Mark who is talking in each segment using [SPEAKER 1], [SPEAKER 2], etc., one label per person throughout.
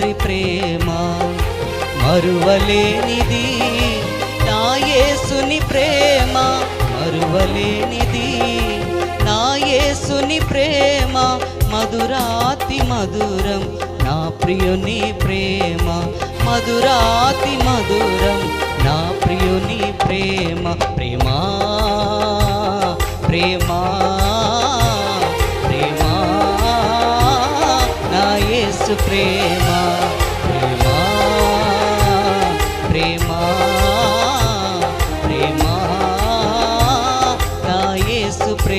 [SPEAKER 1] తండ్రి ప్రేమ మరువలేనిది. నా యేసుని ప్రేమ మరువలేనిది. నా యేసుని ప్రేమ మధురాతి మధురం. నా ప్రియుని ప్రేమ మధురాతి మధురం. నా ప్రియుని ప్రేమ ప్రేమా ప్రేమా ప్రేమా. నా యేసు ప్రేమ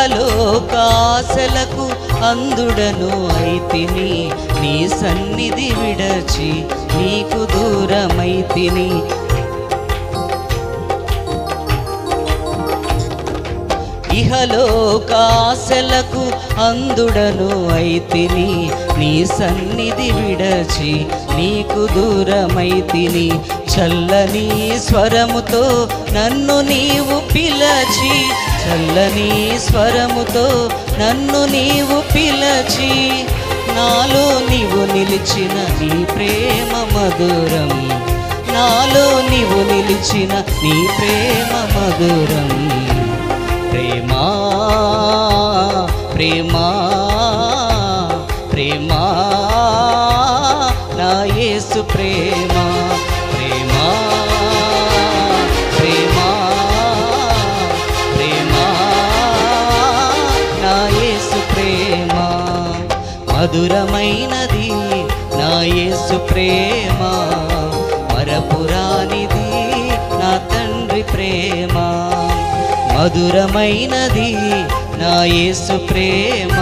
[SPEAKER 1] ఇహలోకాశలకు అందుడను అయితిని. నీ సన్నిధి విడచి నీకు దూరమైతిని. ఇహలోకాశలకు అందుడను అయితిని నీ సన్నిధి విడచి నీకు దూరమైతిని. చల్లని స్వరముతో నన్ను నీవు పిలచి చల్లని స్వరముతో నన్ను నీవు పిలచి నాలో నీవు నిలిచిన నీ ప్రేమ మధురం నాలో నీవు నిలిచిన నీ ప్రేమ మధురం. ప్రేమ ప్రేమ ప్రేమ నా యేసు ప్రేమ ప్రేమ ప్రేమ ప్రేమ నా యేసు ప్రేమ. మధురమైనది నా యేసు ప్రేమ మరపురానిది నా తండ్రి ప్రేమ. మధురమైనది నా యేసు ప్రేమ.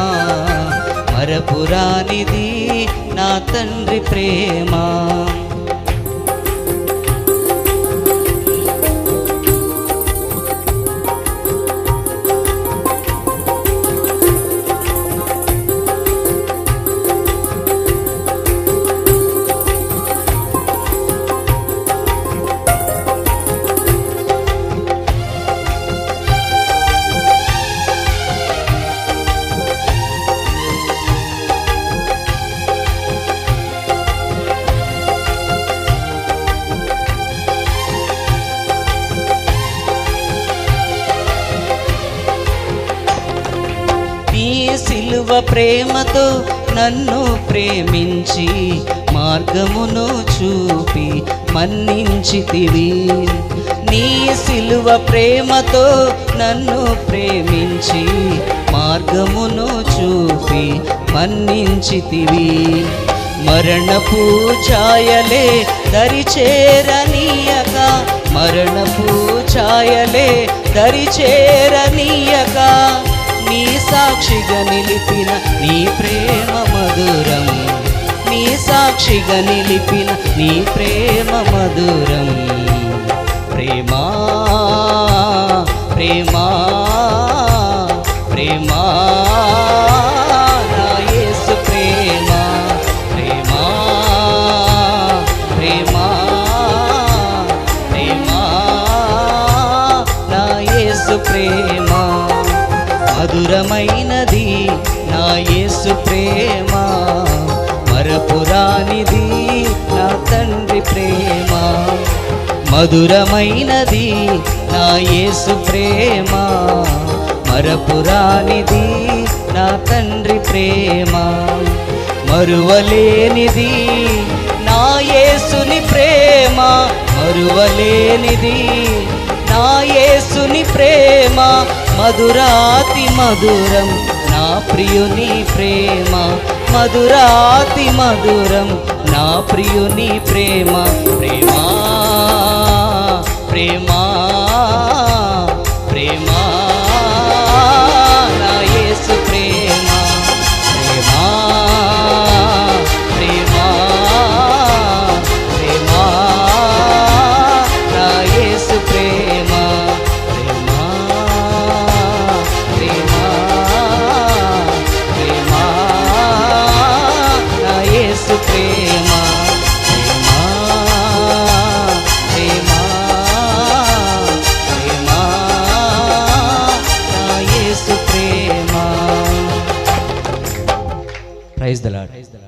[SPEAKER 1] మరపురానిది నా తండ్రి ప్రేమ. సిలువ ప్రేమతో నన్ను ప్రేమించి మార్గమును చూపి మన్నించితివి. నీ సిలువ ప్రేమతో నన్ను ప్రేమించి మార్గమును చూపి మన్నించితివి. మరణపు ఛాయలే దరిచేరనీయక మరణపు ఛాయలే దరిచేరనీయక. నీ సాక్షిగా నిలిపిన నీ ప్రేమ మధురం. నీ సాక్షిగా నిలిపిన నీ ప్రేమ మధురం. ప్రేమా ప్రేమా ప్రేమా. యేసు ప్రేమ. మరపురానిది నా తండ్రి ప్రేమ. మధురమైనది నా యేసు ప్రేమ. మరపురానిది నా తండ్రి ప్రేమ. మరువలేనిది నా యేసుని ప్రేమ. మరువలేనిది నా యేసుని ప్రేమ. మధురాతి మధురం నా ప్రియుని ప్రేమ మధురాతి మధురం. నా ప్రియుని ప్రేమ ప్రేమా ప్రేమా.